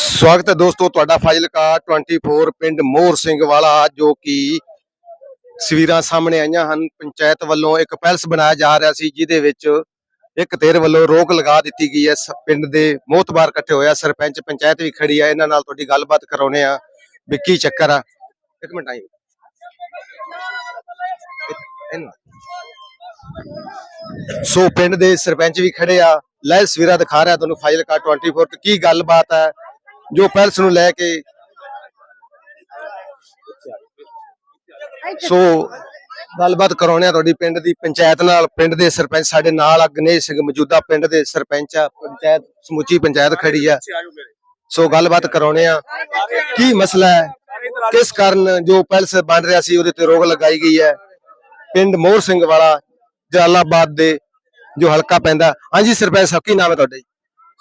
ਸਵਾਗਤ ਹੈ ਦੋਸਤੋ, ਤੁਹਾਡਾ ਫਾਜ਼ਿਲਕਾ 24 ਪਿੰਡ ਮੋਹਰ ਸਿੰਘ ਵਾਲਾ, ਜੋ ਕਿ ਤਸਵੀਰਾਂ ਸਾਹਮਣੇ ਆਈਆਂ ਹਨ। ਪੰਚਾਇਤ ਵੱਲੋਂ ਇੱਕ ਪੈਲਸ ਬਣਾਇਆ ਜਾ ਰਿਹਾ ਸੀ, ਜਿਹਦੇ ਵਿੱਚ ਇੱਕ ਧਿਰ ਵੱਲੋਂ ਰੋਕ ਲਗਾ ਦਿੱਤੀ ਗਈ ਹੈ। ਪਿੰਡ ਦੇ ਮੋਤਬਾਰ ਇਕੱਠੇ ਹੋਇਆ ਸਰਪੰਚ, ਪੰਚਾਇਤ ਵੀ ਖੜੀ ਹੈ ਇਹਨਾਂ ਨਾਲ ਤੁਹਾਡੀ ਗੱਲਬਾਤ ਕਰਾਉਨੇ ਆ। ਵੀ ਕੀ ਚੱਕਰ ਆ। ਇੱਕ ਮਿੰਟ ਆਈ ਸੋ, ਪਿੰਡ ਦੇ ਸਰਪੰਚ ਵੀ ਖੜੇ ਆ। ਲੈ ਸਵੇਰਾ ਦਿਖਾ ਰਿਹਾ ਤੁਹਾਨੂੰ ਫਾਜ਼ਿਲਕਾ 24 ਤੇ ਕੀ ਗੱਲਬਾਤ ਹੈ? ਜੋ ਪੈਲਸ ਨੂੰ ਲੈ ਕੇ ਸੋ ਗੱਲਬਾਤ ਕਰਾਉਣੇ ਆ ਤੁਹਾਡੀ ਪਿੰਡ ਦੀ ਪੰਚਾਇਤ ਨਾਲ। ਪਿੰਡ ਦੇ ਸਰਪੰਚ ਸਾਡੇ ਨਾਲ ਆ ਗਣੇਸ਼ ਸਿੰਘ ਮੌਜੂਦਾ ਪਿੰਡ ਦੇ ਸਰਪੰਚ ਆ ਪੰਚਾਇਤ ਸਮੁੱਚੀ ਪੰਚਾਇਤ ਖੜੀ ਆ। ਸੋ ਗੱਲਬਾਤ ਕਰਾਉਣੇ ਆ ਕੀ ਮਸਲਾ ਹੈ? ਕਿਸ ਕਾਰਨ ਜੋ ਪੈਲਸ ਬਣ ਰਿਹਾ ਸੀ ਉਹਦੇ ਤੇ ਰੋਕ ਲਗਾਈ ਗਈ ਹੈ? ਪਿੰਡ ਮੋਹਰ ਸਿੰਘ ਵਾਲਾ ਜਲਾਲਾਬਾਦ ਦੇ ਜੋ ਹਲਕਾ ਪੈਂਦਾ। ਹਾਂਜੀ ਸਰਪੰਚ ਸਾਹਿਬ ਕੀ ਨਾਮ ਹੈ ਤੁਹਾਡਾ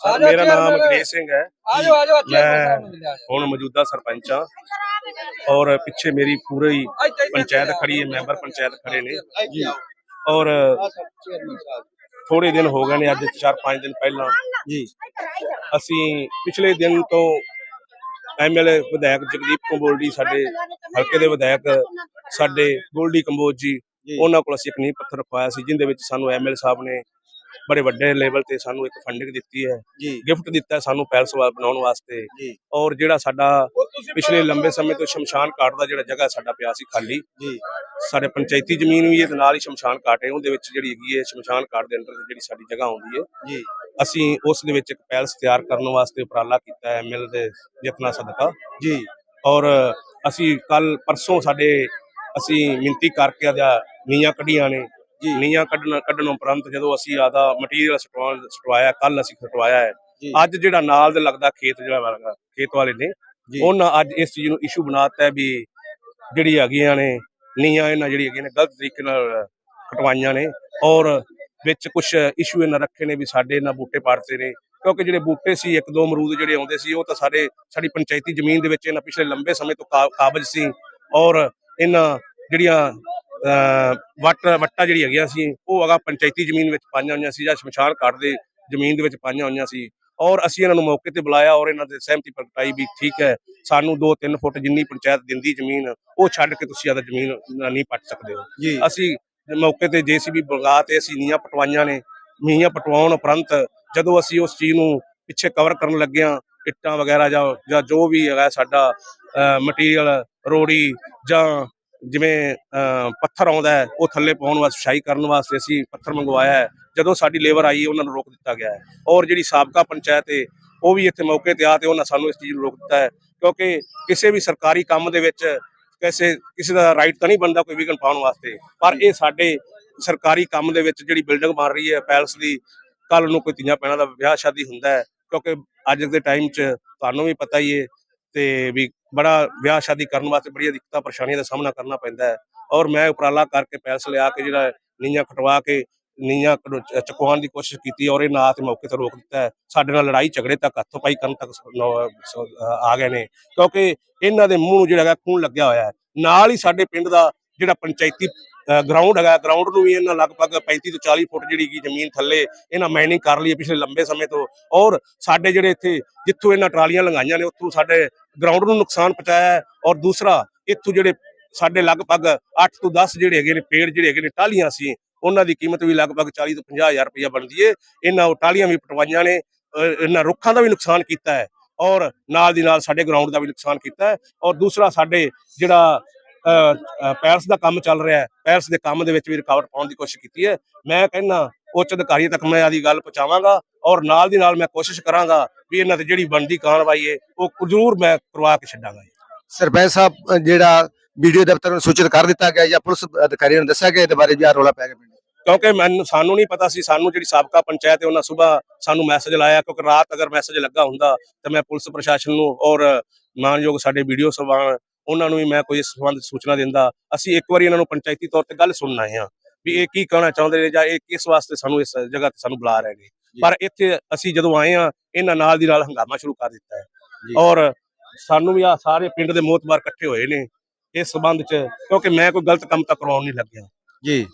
ਸਰ ਮੇਰਾ ਨਾਮ ਗਣੇਸ਼ ਸਿੰਘ ਹੈ। ਆਜੋ ਆਜੋ ਮੈਂ ਹੁਣ ਮੌਜੂਦਾ ਸਰਪੰਚ ਹਾਂ ਔਰ ਪਿੱਛੇ ਮੇਰੀ ਪੂਰੀ ਪੰਚਾਇਤ ਖੜੀ ਹੈ ਮੈਂਬਰ ਪੰਚਾਇਤ ਖੜੇ ਨੇ। ਔਰ ਥੋੜੇ ਦਿਨ ਹੋ ਗਏ ਨੇ ਅੱਜ 4-5 ਦਿਨ ਪਹਿਲਾਂ। ਜੀ। ਅਸੀਂ ਪਿਛਲੇ ਦਿਨ ਤੋਂ ਐਮਐਲਏ ਵਿਧਾਇਕ ਜਗਦੀਪ ਕੰਬੋਲਡੀ ਸਾਡੇ ਹਲਕੇ ਦੇ ਵਿਧਾਇਕ ਸਾਡੇ ਗੋਲਡੀ ਕੰਬੋਜ ਜੀ ਜੀ। ਉਹਨਾਂ ਕੋਲ ਅਸੀਂ ਇੱਕ ਨੀਂਹ ਪੱਥਰ ਰਖਵਾਇਆ ਸੀ ਜਿੰਦੇ ਵਿੱਚ ਸਾਨੂੰ ਐਮਐਲਏ ਸਾਹਿਬ ਨੇ ਬੜੇ ਵੱਡੇ ਲੈਵਲ ਤੇ ਸਾਨੂੰ ਇੱਕ ਫੰਡਿੰਗ ਦਿੱਤੀ ਹੈ। ਗਿਫਟ ਦਿੱਤਾ ਸਾਨੂੰ ਪੈਲਸ ਬਣਾਉਣ ਵਾਸਤੇ। ਔਰ ਜਿਹੜਾ ਸਾਡਾ ਪਿਛਲੇ ਲੰਬੇ ਸਮੇਂ ਤੋਂ ਸ਼ਮਸ਼ਾਨ ਘਾਟ ਦਾ ਜਿਹੜਾ ਜਗ੍ਹਾ ਸਾਡਾ ਪਿਆ ਸੀ ਖਾਲੀ। ਸਾਡੇ ਪੰਚਾਇਤੀ ਜ਼ਮੀਨ ਵੀ ਹੈ ਤੇ ਨਾਲ ਹੀ ਸ਼ਮਸ਼ਾਨ ਘਾਟ ਹੈ। ਉਹਦੇ ਵਿੱਚ ਜਿਹੜੀ ਹੈਗੀ ਹੈ ਸ਼ਮਸ਼ਾਨ ਘਾਟ ਦੇ ਅੰਦਰ ਜਿਹੜੀ ਸਾਡੀ ਜਗ੍ਹਾ ਆਉਂਦੀ ਹੈ। ਜੀ। ਅਸੀਂ ਉਸ ਦੇ ਵਿੱਚ ਇੱਕ ਪੈਲਸ ਤਿਆਰ ਕਰਨ ਵਾਸਤੇ ਉਪਰਾਲਾ ਕੀਤਾ ਹੈ ਐਮਐਲ ਦੇ ਯਤਨਾ ਸਦਕਾ। ਜੀ। ਔਰ ਅਸੀਂ ਕੱਲ ਪਰਸੋਂ ਸਾਡੇ ਅਸੀਂ ਮਿੰਤੀ ਕਰਕੇ ਆਦਿਆ ਨੀਆਂ ਕੱਢੀਆਂ ਨੇ। ਨੀਆਂ ਕੱਢਣ ਕੱਢਣ ਉਪਰੰਤ ਜਦੋਂ ਅਸੀਂ ਆਦਾ ਮਟੀਰੀਅਲ ਸਟਵਾਇਆ ਕੱਲ ਅਸੀਂ ਸਟਵਾਇਆ ਹੈ। ਅੱਜ ਜਿਹੜਾ ਨਾਲ ਦੇ ਲੱਗਦਾ ਖੇਤ ਜਿਹੜਾ ਵਾਲਾ ਖੇਤ ਵਾਲੇ ਨੇ। ਉਹਨਾਂ ਅੱਜ ਇਸ ਚੀਜ਼ ਨੂੰ ਇਸ਼ੂ ਬਣਾਤਾ ਵੀ ਜਿਹੜੀ ਹੈਗੀਆਂ ਨੇ ਨੀਆਂ ਇਹਨਾਂ ਜਿਹੜੀ ਹੈਗੀਆਂ ਨੇ ਗਲਤ ਤਰੀਕੇ ਨਾਲ ਕਟਵਾਈਆਂ ਨੇ ਔਰ ਵਿੱਚ ਕੁਝ ਇਸ਼ੂ ਇਹਨਾਂ ਰੱਖੇ ਨੇ ਵੀ ਸਾਡੇ ਇਹਨਾਂ ਬੂਟੇ ਪਾੜਤੇ ਨੇ ਕਿਉਂਕਿ ਜਿਹੜੇ ਬੂਟੇ ਸੀ ਇੱਕ ਦੋ ਅਮਰੂਦ ਜਿਹੜੇ ਆਉਂਦੇ ਸੀ ਉਹ ਤਾਂ ਸਾਡੇ ਸਾਡੀ ਪੰਚਾਇਤੀ ਜ਼ਮੀਨ ਦੇ ਵਿੱਚ ਇਹਨਾਂ ਪਿਛਲੇ ਲੰਬੇ ਸਮੇਂ ਤੋਂ ਕਾਬਜ਼ ਸੀ ਔਰ ਇਹਨਾਂ ਜਿਹੜੀਆਂ ਵੱਟ ਵੱਟਾਂ ਜਿਹੜੀ ਹੈਗੀਆਂ ਸੀ ਉਹ ਅਗਾ ਪੰਚਾਇਤੀ ਜ਼ਮੀਨ ਵਿੱਚ ਪਾਈਆਂ ਹੋਈਆਂ ਸੀ ਜਾਂ ਸ਼ਮਸ਼ਾਨ ਘਾਟ ਦੇ ਜ਼ਮੀਨ ਦੇ ਵਿੱਚ ਪਾਈਆਂ ਹੋਈਆਂ ਸੀ। ਔਰ ਅਸੀਂ ਇਹਨਾਂ ਨੂੰ ਮੌਕੇ ਤੇ ਬੁਲਾਇਆ ਔਰ ਇਹਨਾਂ ਦੇ ਸਹਿਮਤੀ ਪ੍ਰਗਟਾਈ ਵੀ ਠੀਕ ਹੈ। ਸਾਨੂੰ 2-3 ਫੁੱਟ ਜਿੰਨੀ ਪੰਚਾਇਤ ਦਿੰਦੀ ਜ਼ਮੀਨ ਉਹ ਛੱਡ ਕੇ ਤੁਸੀਂ ਆਦਾ ਜ਼ਮੀਨ ਨਹੀਂ ਪੱਟ ਸਕਦੇ ਹੋ। ਜੀ। ਅਸੀਂ ਮੌਕੇ ਤੇ ਜੀਸੀਬੀ ਬੁਲਾ ਤੇ ਅਸੀਂ ਨੀਆਂ ਪਟਵਾਈਆਂ ਨੇ ਨੀਆਂ ਪਟਵਾਉਣ ਉਪਰੰਤ ਜਦੋਂ ਅਸੀਂ ਉਸ ਚੀਜ਼ ਨੂੰ ਪਿੱਛੇ ਕਵਰ ਕਰਨ ਲੱਗਿਆ ਇੱਟਾਂ ਵਗੈਰਾ ਜਾਂ ਜੋ ਵੀ ਹੈਗਾ ਸਾਡਾ ਮਟੀਰੀਅਲ ਰੋੜੀ ਜਾਂ ਜਿਵੇਂ ਪੱਥਰ ਆਉਂਦਾ ਹੈ, ਉਹ ਥੱਲੇ ਪਾਉਣ ਵਾਸਤੇ ਛਾਈ ਕਰਨ ਵਾਸਤੇ ਅਸੀਂ ਪੱਥਰ ਮੰਗਵਾਇਆ ਹੈ। ਜਦੋਂ ਸਾਡੀ ਲੇਬਰ ਆਈ, ਉਹਨਾਂ ਨੂੰ ਰੋਕ ਦਿੱਤਾ ਗਿਆ ਹੈ। ਔਰ ਜਿਹੜੀ ਸਾਬਕਾ ਪੰਚਾਇਤ ਹੈ ਉਹ ਵੀ ਇੱਥੇ ਮੌਕੇ ਤੇ ਆ ਤੇ ਉਹਨਾਂ ਸਾਨੂੰ ਇਸ ਚੀਜ਼ ਨੂੰ ਰੋਕ ਦਿੱਤਾ ਹੈ। ਕਿਉਂਕਿ ਕਿਸੇ ਵੀ ਸਰਕਾਰੀ ਕੰਮ ਦੇ ਵਿੱਚ ਕਿਸੇ ਕਿਸੇ ਦਾ ਰਾਈਟ ਤਾਂ ਨਹੀਂ ਬਣਦਾ ਕੋਈ ਵਿਗਨ ਪਾਉਣ ਵਾਸਤੇ। ਪਰ ਇਹ ਸਾਡੇ ਸਰਕਾਰੀ ਕੰਮ ਦੇ ਵਿੱਚ ਜਿਹੜੀ ਬਿਲਡਿੰਗ ਬਣ ਰਹੀ ਹੈ, ਪੈਲਸ ਦੀ ਕੱਲ ਨੂੰ ਕੋਈ ਤੀਆਂ ਪੈਣਾ ਦਾ ਵਿਆਹ ਸ਼ਾਦੀ ਹੁੰਦਾ ਹੈ। ਕਿਉਂਕਿ ਅੱਜ ਦੇ ਟਾਈਮ 'ਚ ਤੁਹਾਨੂੰ ਵੀ ਪਤਾ ਹੀ ਹੈ ਤੇ ਵੀ ਬੜਾ ਵਿਆਹ ਸ਼ਾਦੀ ਕਰਨ ਵਾਸਤੇ ਬੜੀਆਂ ਦਿੱਕਤਾਂ, ਪਰੇਸ਼ਾਨੀਆਂ ਦਾ ਸਾਹਮਣਾ ਕਰਨਾ ਪੈਂਦਾ ਹੈ। ਔਰ ਮੈਂ ਉਪਰਾਲਾ ਕਰਕੇ ਪੈਲਸ ਲਿਆ ਕੇ ਜਿਹੜਾ ਨੀਆਂ ਕਟਵਾ ਕੇ ਨੀਆਂ ਕਢ- ਚੁਕਵਾਉਣ ਦੀ ਕੋਸ਼ਿਸ਼ ਕੀਤੀ ਔਰ ਇਹ ਨਾ ਤੇ ਮੌਕੇ ਤੇ ਰੋਕ ਦਿੱਤਾ ਹੈ। ਸਾਡੇ ਨਾਲ ਲੜਾਈ ਝਗੜੇ ਤੱਕ, ਹੱਥੋਂ ਪਾਈ ਕਰਨ ਤੱਕ ਆ ਗਏ ਨੇ। ਕਿਉਂਕਿ ਇਹਨਾਂ ਦੇ ਮੂੰਹ ਨੂੰ ਜਿਹੜਾ ਹੈਗਾ ਖੂਨ ਲੱਗਿਆ ਹੋਇਆ ਹੈ। ਨਾਲ ਹੀ ਸਾਡੇ ਪਿੰਡ ਦਾ ਜਿਹੜਾ ਪੰਚਾਇਤੀ ਗਰਾਊਂਡ ਹੈਗਾ ਗਰਾਊਂਡ ਨੂੰ ਵੀ ਇਹਨਾਂ ਲਗਭਗ 35 ਤੋਂ 40 ਫੁੱਟ ਜਿਹੜੀ ਕੀ ਜ਼ਮੀਨ ਥੱਲੇ ਇਹਨਾਂ ਮਾਈਨਿੰਗ ਕਰ ਲਈ ਪਿਛਲੇ ਲੰਬੇ ਸਮੇਂ ਤੋਂ। ਔਰ ਸਾਡੇ ਜਿਹੜੇ ਇੱਥੇ ਜਿੱਥੋਂ ਇਹਨਾਂ ਟਰਾਲੀਆਂ ਲੰਘਾਈਆਂ ਨੇ, ਉੱਥੋਂ ਸਾਡੇ ਗਰਾਊਂਡ ਨੂੰ ਨੁਕਸਾਨ ਪਹੁੰਚਾਇਆ ਔਰ ਦੂਸਰਾ, ਇੱਥੋਂ ਜਿਹੜੇ ਸਾਡੇ ਲਗਭਗ 8 ਤੋਂ 10 ਜਿਹੜੇ ਹੈਗੇ ਨੇ ਪੇੜ ਜਿਹੜੇ ਹੈਗੇ ਨੇ, ਟਾਹਲੀਆਂ ਸੀ, ਉਹਨਾਂ ਦੀ ਕੀਮਤ ਵੀ ਲਗਭਗ 40 ਤੋਂ 50 ਹਜ਼ਾਰ ਰੁਪਇਆ ਬਣਦੀ ਏ। ਇਹਨਾਂ ਉਹ ਟਾਹਲੀਆਂ ਵੀ ਪਟਵਾਈਆਂ ਨੇ ਇਹਨਾਂ ਰੁੱਖਾਂ ਦਾ ਵੀ ਨੁਕਸਾਨ ਕੀਤਾ ਹੈ। ਔਰ ਨਾਲ ਦੀ ਨਾਲ ਸਾਡੇ ਗਰਾਊਂਡ ਦਾ ਵੀ ਨੁਕਸਾਨ ਕੀਤਾ ਹੈ। ਔਰ ਦੂਸਰਾ, ਸਾਡੇ ਜਿਹੜਾ ਪੈਰਸ ਦਾ ਕੰਮ ਚੱਲ ਰਿਹਾ ਹੈ। ਪੈਰਸ ਦੇ ਕੰਮ ਦੇ ਵਿੱਚ ਵੀ ਰੁਕਾਵਟ ਪਾਉਣ ਦੀ ਕੋਸ਼ਿਸ਼ ਕੀਤੀ ਹੈ। ਮੈਂ ਕਹਿੰਦਾ ਉੱਚ ਅਧਿਕਾਰੀ ਤੱਕ ਮੈਂ ਆਦੀ ਗੱਲ ਪਹੁੰਚਾਵਾਂਗਾ ਔਰ ਨਾਲ ਦੀ ਨਾਲ ਮੈਂ ਕੋਸ਼ਿਸ਼ ਕਰਾਂਗਾ ਵੀ ਇਹਨਾਂ ਤੇ ਜਿਹੜੀ ਬਣਦੀ ਕਾਰਵਾਈ ਹੈ ਉਹ ਜ਼ਰੂਰ ਮੈਂ ਕਰਵਾ ਕੇ ਛੱਡਾਂਗਾ। ਸਰਪੰਚ ਸਾਹਿਬ ਜਿਹੜਾ ਵੀਡੀਓ ਦਫ਼ਤਰ ਨੂੰ ਸੂਚਿਤ ਕਰ ਦਿੱਤਾ ਗਿਆ ਜਾਂ ਪੁਲਿਸ ਅਧਿਕਾਰੀਆਂ ਨੂੰ ਦੱਸਿਆ ਗਿਆ ਇਹਦੇ ਬਾਰੇ ਜਾਂ ਰੋਲਾ ਪੈ ਗਿਆ ਪਿੰਡ ਕਿਉਂਕਿ ਮੈਨੂੰ ਸਾਨੂੰ ਨਹੀਂ ਪਤਾ ਸੀ ਸਾਨੂੰ ਜਿਹੜੀ ਸਾਬਕਾ ਪੰਚਾਇਤ ਹੈ ਉਹਨਾਂ ਸਵੇਰ ਸਾਨੂੰ ਮੈਸੇਜ ਲਾਇਆ ਕਿਉਂਕਿ ਰਾਤ ਅਗਰ ਮੈਸੇਜ ਲੱਗਾ ਹੁੰਦਾ ਤਾਂ ਮੈਂ ਪੁਲਿਸ ਪ੍ਰਸ਼ਾਸਨ ਨੂੰ ਔਰ ਮਾਨਯੋਗ ਸਾਡੇ ਵੀਡੀਓ ਸਵਾਨ ਉਹਨਾਂ ਨੂੰ ਵੀ ਮੈਂ ਕੋਈ ਇਸ ਸੰਬੰਧ ਸੂਚਨਾ ਦਿੰਦਾ। ਅਸੀਂ ਇੱਕ ਵਾਰੀ ਇਹਨਾਂ ਨੂੰ ਪੰਚਾਇਤੀ ਤੌਰ ਤੇ ਗੱਲ ਸੁਣਨ ਆਏ ਹਾਂ ਵੀ ਇਹ ਕੀ ਕਹਿਣਾ ਚਾਹੁੰਦੇ ਨੇ ਜਾਂ ਇਹ ਕਿਸ ਵਾਸਤੇ ਸਾਨੂੰ ਇਸ ਜਗ੍ਹਾ ਤੇ ਸਾਨੂੰ ਬੁਲਾ ਰਹੇ ਨੇ। ਪਰ ਇੱਥੇ ਅਸੀਂ ਜਦੋਂ ਆਏ ਹਾਂ ਇਹਨਾਂ ਨਾਲ ਦੀ ਨਾਲ ਹੰਗਾਮਾ ਸ਼ੁਰੂ ਕਰ ਦਿੱਤਾ। ਹੈ। ਔਰ ਸਾਨੂੰ ਵੀ ਆ ਸਾਰੇ ਪਿੰਡ ਦੇ ਮੋਤਬਾਰ ਇਕੱਠੇ ਹੋਏ ਨੇ ਇਸ ਸੰਬੰਧ ਚ ਕਿਉਂਕਿ ਮੈਂ ਕੋਈ ਗਲਤ ਕੰਮ ਤਾਂ ਕਰਵਾਉਣ ਨਹੀਂ ਲੱਗਿਆ। ਜੀ।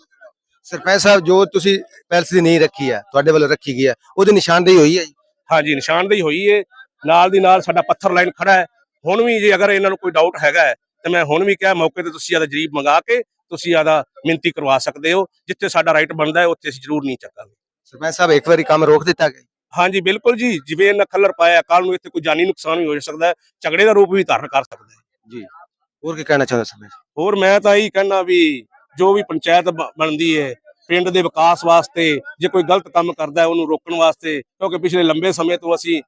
ਸਰਪੰਚ ਸਾਹਿਬ ਜੋ ਤੁਸੀਂ ਪੈਲਸ ਦੀ ਨਹੀਂ ਰੱਖੀ ਹੈ ਤੁਹਾਡੇ ਵੱਲੋਂ ਰੱਖੀ ਗਈ ਹੈ ਉਹਦੀ ਨਿਸ਼ਾਨਦੇਹੀ ਹੋਈ ਹੈ ਜੀ? ਹਾਂਜੀ ਨਿਸ਼ਾਨਦੇਹੀ ਹੋਈ ਏ। ਨਾਲ ਦੀ ਨਾਲ ਸਾਡਾ ਪੱਥਰ ਲਾਈਨ ਖੜਾ ਹੈ। ਹੁਣ ਵੀ ਜੇ ਅਗਰ ਇਹਨਾਂ ਨੂੰ ਕੋਈ ਡਾਊਟ ਹੈਗਾ ਤੇ ਮੈਂ ਹੁਣ ਵੀ ਕਿਹਾ ਮੌਕੇ ਤੇ ਤੁਸੀਂ ਆਦਾ ਜਰੀਬ ਮੰਗਾ ਕੇ ਤੁਸੀਂ ਆਦਾ ਮਿੰਤੀ ਕਰਵਾ ਸਕਦੇ ਹੋ ਜਿੱਥੇ ਸਾਡਾ ਰਾਈਟ ਬਣਦਾ ਹੈ ਉੱਥੇ ਅਸੀਂ ਜ਼ਰੂਰ ਨਹੀਂ ਚੱਕਾਂਗੇ। ਸਰਪੰਚ ਸਾਹਿਬ ਇੱਕ ਵਾਰੀ ਕੰਮ ਰੋਕ ਦਿੱਤਾ ਗਿਆ ਹਾਂਜੀ ਬਿਲਕੁਲ ਜੀ ਜਿਵੇਂ ਇਹਨਾਂ ਖੱਲਰ ਪਾਇਆ ਕੱਲ ਨੂੰ ਇੱਥੇ ਕੋਈ ਜਾਨੀ ਨੁਕਸਾਨ ਵੀ ਹੋ ਸਕਦਾ ਹੈ ਝਗੜੇ ਦਾ ਰੂਪ ਵੀ ਧਾਰਨ ਕਰ ਸਕਦਾ ਹੈ। ਹੋਰ ਕੀ ਕਹਿਣਾ ਚਾਹੁੰਦੇ ਸਰਪੰਚ ਹੋਰ ਮੈਂ ਤਾਂ ਇਹੀ ਕਹਿਣਾ ਵੀ ਜੋ ਵੀ ਪੰਚਾਇਤ ਬਣਦੀ ਹੈ ਪਿੰਡ ਦੇ ਵਿਕਾਸ ਵਾਸਤੇ ਜੇ ਕੋਈ ਗਲਤ ਕੰਮ ਕਰਦਾ ਹੈ ਉਹਨੂੰ ਰੋਕਣ ਵਾਸਤੇ ਕਿਉਂਕਿ ਪਿਛਲੇ ਲੰਬੇ ਸਮੇਂ ਤੋਂ ਅਸੀਂ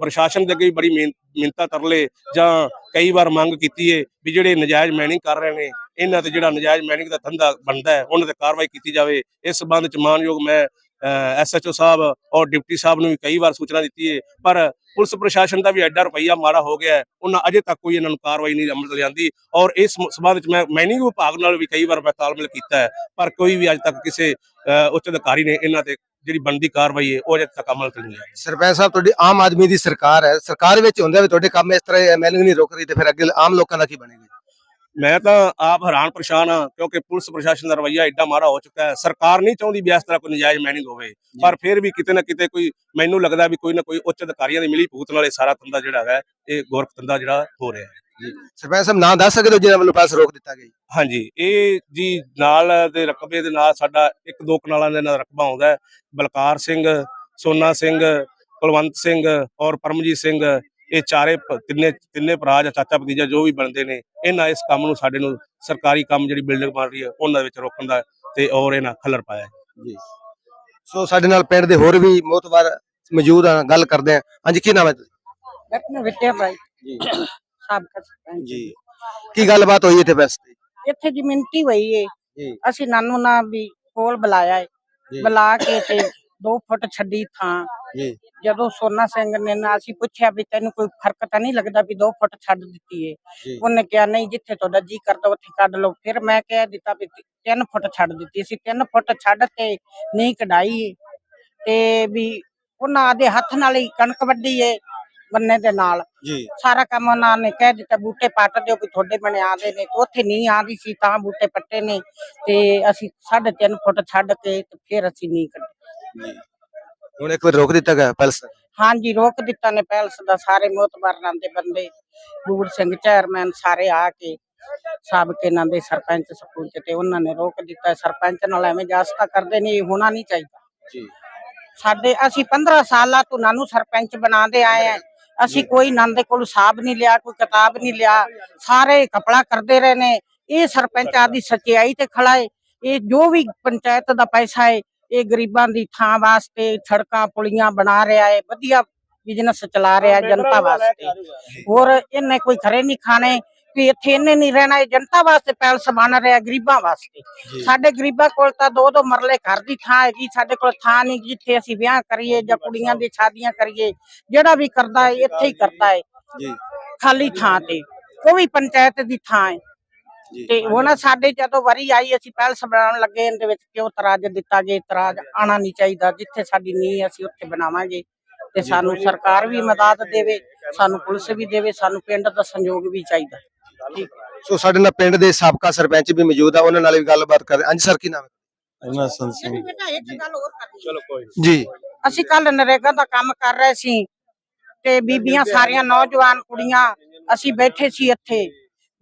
ਪ੍ਰਸ਼ਾਸਨ ਦੇ ਅੱਗੇ ਵੀ ਬੜੀ ਮਿਹਨ- ਮਿੰਨਤਾਂ ਤਰਲੇ ਜਾਂ ਕਈ ਵਾਰ ਮੰਗ ਕੀਤੀ ਏ ਵੀ ਜਿਹੜੇ ਨਜਾਇਜ਼ ਮਾਈਨਿੰਗ ਕਰ ਰਹੇ ਨੇ, ਇਹਨਾਂ ਤੇ ਜਿਹੜਾ ਨਜਾਇਜ਼ ਮਾਈਨਿੰਗ ਦਾ ਧੰਦਾ ਬਣਦਾ ਹੈ, ਉਹਨਾਂ ਤੇ ਕਾਰਵਾਈ ਕੀਤੀ ਜਾਵੇ। ਇਸ ਸਬੰਧ ਚ ਮਾਨਯੋਗ ਮੈਂ ਐਸਐਚਓ ਸਾਹਿਬ ਔਰ ਡਿਪਟੀ ਸਾਹਿਬ ਨੂੰ ਵੀ ਕਈ ਵਾਰ ਸੂਚਨਾ ਦਿੱਤੀ ਹੈ ਪਰ ਪੁਲਿਸ ਪ੍ਰਸ਼ਾਸਨ ਦਾ ਵੀ ਐਡਾ ਰਵੱਈਆ ਮਾੜਾ ਹੋ ਗਿਆ ਉਹਨਾਂ ਅਜੇ ਤੱਕ ਕੋਈ ਇਹਨਾਂ ਨੂੰ ਕਾਰਵਾਈ ਨਹੀਂ ਅਮਲ ਲਿਆਂਦੀ ਔਰ ਇਸ ਮ- ਵਿੱਚ ਮੈਂ ਮਾਈਨਿੰਗ ਵਿਭਾਗ ਨਾਲ ਵੀ ਕਈ ਵਾਰ ਮੈਂ ਤਾਲਮੇਲ ਕੀਤਾ ਹੈ, ਪਰ ਕੋਈ ਵੀ ਅੱਜ ਤੱਕ ਕਿਸੇ ਉੱਚ ਅਧਿਕਾਰੀ ਨੇ ਇਹਨਾਂ ਤੇ ਜਿਹੜੀ ਬਣਦੀ ਕਾਰਵਾਈ ਹੈ ਉਹ ਅਜੇ ਤੱਕ ਅਮਲ ਤੇ ਨਹੀਂ ਆਈ। ਸਰਪੰਚ ਸਾਹਿਬ, ਤੁਹਾਡੀ ਆਮ ਆਦਮੀ ਦੀ ਸਰਕਾਰ ਹੈ, ਸਰਕਾਰ ਵਿੱਚ ਹੁੰਦਾ ਵੀ ਤੁਹਾਡੇ ਕੰਮ ਇਸ ਤਰ੍ਹਾਂ ਐਮਐਲਏ ਨਹੀਂ ਰੋਕ ਰਹੀ ਤੇ ਫਿਰ ਅੱਗੇ ਆਮ ਲੋਕਾਂ ਦਾ ਕੀ ਬਣੇਗਾ? ਮੈਂ ਤਾਂ ਆਪ ਹੈਰਾਨ ਪਰੇਸ਼ਾਨ ਹਾਂ ਕਿਉਂਕਿ ਪੁਲਿਸ ਪ੍ਰਸ਼ਾਸਨ ਦਾ ਰਵੱਈਆ ਐਡਾ ਮਾੜਾ ਹੋ ਚੁੱਕਾ ਹੈ। ਸਰਕਾਰ ਨਹੀਂ ਚਾਹੁੰਦੀ ਵੀ ਇਸ ਤਰ੍ਹਾਂ ਕੋਈ ਨਜਾਇਜ਼ ਮਾਈਨਿੰਗ ਹੋਵੇ ਪਰ ਫਿਰ ਵੀ ਕਿਤੇ ਨਾ ਕਿਤੇ ਕੋਈ ਮੈਨੂੰ ਲੱਗਦਾ ਵੀ ਕੋਈ ਨਾ ਕੋਈ ਉੱਚ ਅਧਿਕਾਰੀਆਂ ਦੀ ਮਿਲੀ ਭੂਤ ਨਾਲ ਇਹ ਸਾਰਾ ਧੰਦਾ ਜਿਹੜਾ ਹੈ ਇਹ ਗੋਰਖ ਧੰਦਾ ਜਿਹੜਾ ਹੋ ਰਿਹਾ ਹੈ। ਸਰਪੰਚ ਸਾਹਿਬ ਨਾਂ ਦੱਸ ਸਕਦੇ ਹੋ ਜਿਹਨਾਂ ਵੱਲੋਂ ਪੈਸੇ ਰੋਕ ਦਿੱਤਾ ਗਿਆ? ਹਾਂਜੀ ਇਹ ਜੀ ਨਾਲ ਦੇ ਰਕਬੇ ਦੇ ਨਾਲ ਸਾਡਾ ਇੱਕ ਦੋ ਕਨਾਲਾਂ ਦੇ ਨਾਲ ਰਕਬਾ ਆਉਂਦਾ ਹੈ। ਬਲਕਾਰ ਸਿੰਘ ਸੋਨਾ ਸਿੰਘ ਕੁਲਵੰਤ ਸਿੰਘ ਔਰ ਪਰਮਜੀਤ ਸਿੰਘ ਇਹ ਚਾਰੇ ਤਿੰਨੇ ਤਿੰਨੇ ਭਰਾ ਜਾਂ ਚਾਚਾ ਭਤੀਜਾ ਜੋ ਵੀ ਬਣਦੇ ਨੇ ਇਹਨਾਂ ਇਸ ਕੰਮ ਨੂੰ ਸਾਡੇ ਨੂੰ ਸਰਕਾਰੀ ਕੰਮ ਜਿਹੜੀ ਬਿਲਡਿੰਗ ਬਣ ਰਹੀ ਹੈ ਉਹਨਾਂ ਦੇ ਵਿੱਚ ਰੋਕਣ ਦਾ ਤੇ ਔਰ ਇਹਨਾਂ ਖੱਲਰ ਪਾਇਆ ਹੈ। ਸੋ ਸਾਡੇ ਨਾਲ ਪਿੰਡ ਦੇ ਹੋਰ ਵੀ ਮੋਤਵਾਰ ਮੌਜੂਦ ਆ ਗੱਲ ਕਰਦੇ ਆ। ਹਾਂਜੀ ਕੀ ਨਾਮ ਹੈ ਤੁਸੀਂ? ਰਤਨ ਵਿਟਿਆ ਭਾਈ। ਜੀ। ਸਾਬਕਾ ਸਰਪੰਚ ਜੀ। ਕੀ ਗੱਲਬਾਤ ਹੋਈ ਇੱਥੇ ਬਸ ਇੱਥੇ ਜੀ ਮਿੰਟੀ ਹੋਈ ਏ। ਜੀ। ਅਸੀਂ ਨਾਨੂ ਨਾ ਵੀ ਕੋਲ ਬੁਲਾਇਆ ਏ। ਜੀ। ਬੁਲਾ ਕੇ ਤੇ 2 ਫੁੱਟ ਛੱਡੀ ਥਾਂ। ਜੀ। ਜਦੋਂ ਸੋਨਾ ਸਿੰਘ ਨੇ ਨਾ ਅਸੀਂ ਪੁੱਛਿਆ ਵੀ ਤੈਨੂੰ ਕੋਈ ਫ਼ਰਕ ਤਾਂ ਨਹੀਂ ਲੱਗਦਾ ਵੀ 2 ਫੁੱਟ ਛੱਡ ਦਿੱਤੀ ਏ। ਉਹਨੇ ਕਿਹਾ ਨਹੀਂ ਜਿੱਥੇ ਤੁਹਾਡਾ ਜੀ ਕਰਦਾ ਉੱਥੇ ਕੱਢ ਲਓ। ਫਿਰ ਮੈਂ ਕਹਿ ਦਿੱਤਾ ਵੀ 3 ਫੁੱਟ ਛੱਡ ਦਿੱਤੀ। ਸੀ 3 ਫੁੱਟ ਛੱਡ ਕੇ ਨਹੀਂ ਕਢਾਈ ਤੇ ਵੀ ਉਹਨਾਂ ਆਦੇ ਹੱਥ ਨਾਲ ਹੀ ਕਣਕ ਵੱਢੀ ਏ ਬੰਨੇ ਦੇ ਨਾਲ। ਜੀ। ਸਾਰਾ ਕੰਮ ਉਹਨਾਂ ਨੇ ਕਹਿ ਦਿੱਤਾ ਬੂਟੇ ਪੱਟ ਦਿਓ ਵੀ ਤੁਹਾਡੇ ਬਣੇ ਆਦੇ ਨੇ। ਤੇ ਉੱਥੇ ਨਹੀਂ ਆਦੀ ਸੀ ਤਾਂ ਬੂਟੇ ਪੱਟੇ ਨੇ। ਤੇ ਅਸੀਂ 3.5 ਫੁੱਟ ਛੱਡ ਕੇ ਤੇ ਫਿਰ ਅਸੀਂ ਨਹੀਂ ਕੱਢੇ। ਜੀ। ਹੁਣ ਇੱਕ ਵਾਰ ਰੋਕ ਦਿੱਤਾ ਗਿਆ ਪੈਲਸ ਹਾਂਜੀ ਰੋਕ ਦਿੱਤਾ ਨੇ ਪੈਲਸ ਦਾ ਸਾਰੇ ਮੋਤਬਰਾਂ ਦੇ ਬੰਦੇ ਬੂੜ ਸਿੰਘ ਚੇਅਰਮੈਨ ਸਾਰੇ ਆ ਕੇ ਸਾਬਕੇ ਨਾਂ ਦੇ ਸਰਪੰਚ ਸਰਪੰਚ ਤੇ ਉਹਨਾਂ ਨੇ ਰੋਕ ਦਿੱਤਾ। ਸਰਪੰਚ ਨਾਲ ਐਵੇਂ ਜਾਸਤਾ ਕਰਦੇ ਨਹੀਂ ਹੋਣਾ ਨਹੀਂ ਚਾਹੀਦਾ। ਜੀ। ਸਾਡੇ ਅਸੀਂ 15 ਸਾਲਾਂ ਤੋਂ ਨਾਨੂੰ ਸਰਪੰਚ ਬਣਾਉਂਦੇ ਆਏ ਆ। ਅਸੀਂ ਕੋਈ ਨੰਦ ਦੇ ਕੋਲ ਹਿਸਾਬ ਨਹੀਂ ਲਿਆ ਕੋਈ ਕਿਤਾਬ ਨਹੀਂ ਲਿਆ। ਸਾਰੇ ਕਪੜਾ ਕਰਦੇ ਰਹੇ ਨੇ। ਇਹ ਸਰਪੰਚ ਆਦੀ ਸਚਾਈ ਤੇ ਖੜਾ ਹੈ ਇਹ ਜੋ ਵੀ ਪੰਚਾਇਤ ਦਾ ਪੈਸਾ ਹੈ ਇਹ ਗਰੀਬਾਂ ਦੀ ਥਾਂ ਵਾਸਤੇ ਸੜਕਾਂ ਪੁਲੀਆਂ ਬਣਾ ਰਿਹਾ ਹੈ ਵਧੀਆ ਬਿਜ਼ਨਸ ਚਲਾ ਰਿਹਾ ਹੈ ਜਨਤਾ ਵਾਸਤੇ। ਹੋਰ ਇਹਨੇ ਕੋਈ ਘਰੇ ਨਹੀਂ ਖਾਣੇ ਵੀ ਇੱਥੇ ਇਹਨੇ ਨਹੀਂ ਰਹਿਣਾ ਇਹ ਜਨਤਾ ਵਾਸਤੇ ਪੈਲਸ ਬਣ ਰਿਹਾ ਗਰੀਬਾਂ ਵਾਸਤੇ। ਸਾਡੇ ਗਰੀਬਾਂ ਕੋਲ ਤਾਂ ਦੋ ਦੋ ਮਰਲੇ ਘਰ ਦੀ ਥਾਂ ਹੈਗੀ ਸਾਡੇ ਕੋਲ ਥਾਂ ਨਹੀਂ ਜਿੱਥੇ ਅਸੀਂ ਵਿਆਹ ਕਰੀਏ ਜਾਂ ਕੁੜੀਆਂ ਦੀ ਸ਼ਾਦੀਆਂ ਕਰੀਏ ਜਿਹੜਾ ਵੀ ਕਰਦਾ ਹੈ ਇੱਥੇ ਹੀ ਕਰਦਾ ਹੈ। ਖਾਲੀ ਥਾਂ ਤੇ ਉਹ ਵੀ ਪੰਚਾਇਤ ਦੀ ਥਾਂ ਹੈ। ਤੇ ਹੁਣ ਸਾਡੇ ਜਦੋਂ ਵਾਰੀ ਆਈ ਅਸੀਂ ਪੈਲਸ ਬਣਾਉਣ ਲੱਗੇ ਇਹਦੇ ਵਿੱਚ ਕਿਉਂ ਤਰਾਜ ਦਿੱਤਾ ਜੇ? ਤਰਾਜ ਆਣਾ ਨਹੀਂ ਚਾਹੀਦਾ। ਜਿੱਥੇ ਸਾਡੀ ਨੀਂਹ ਅਸੀਂ ਉੱਥੇ ਬਣਾਵਾਂਗੇ। ਤੇ ਸਾਨੂੰ ਸਰਕਾਰ ਵੀ ਮਦਦ ਦੇਵੇ ਸਾਨੂੰ ਪੁਲਿਸ ਵੀ ਦੇਵੇ ਸਾਨੂੰ ਪਿੰਡ ਦਾ ਸੰਯੋਗ ਵੀ ਚਾਹੀਦਾ। ਠੀਕ। ਸੋ ਸਾਡੇ ਨਾਲ ਪਿੰਡ ਦੇ ਸਾਬਕਾ ਸਰਪੰਚ ਵੀ ਮੌਜੂਦ ਆ ਉਹਨਾਂ ਨਾਲ ਵੀ ਗੱਲਬਾਤ ਕਰਦੇ ਹਾਂਜੀ ਸਰ ਕੀ ਨਾਮ ਹੈ? ਇਹਨਾਂ ਸੰਤ ਸਿੰਘ। ਬੇਟਾ ਇੱਕ ਗੱਲ ਹੋਰ ਕਰਨੀ। ਚਲੋ ਕੋਈ ਜੀ। ਅਸੀਂ ਕੱਲ ਨਰੇਗਾ ਦਾ ਕੰਮ ਕਰ ਰਹੇ ਸੀ ਤੇ ਬੀਬੀਆਂ ਸਾਰੀਆਂ ਨੌਜਵਾਨ ਕੁੜੀਆਂ ਅਸੀਂ ਬੈਠੇ ਸੀ ਇੱਥੇ।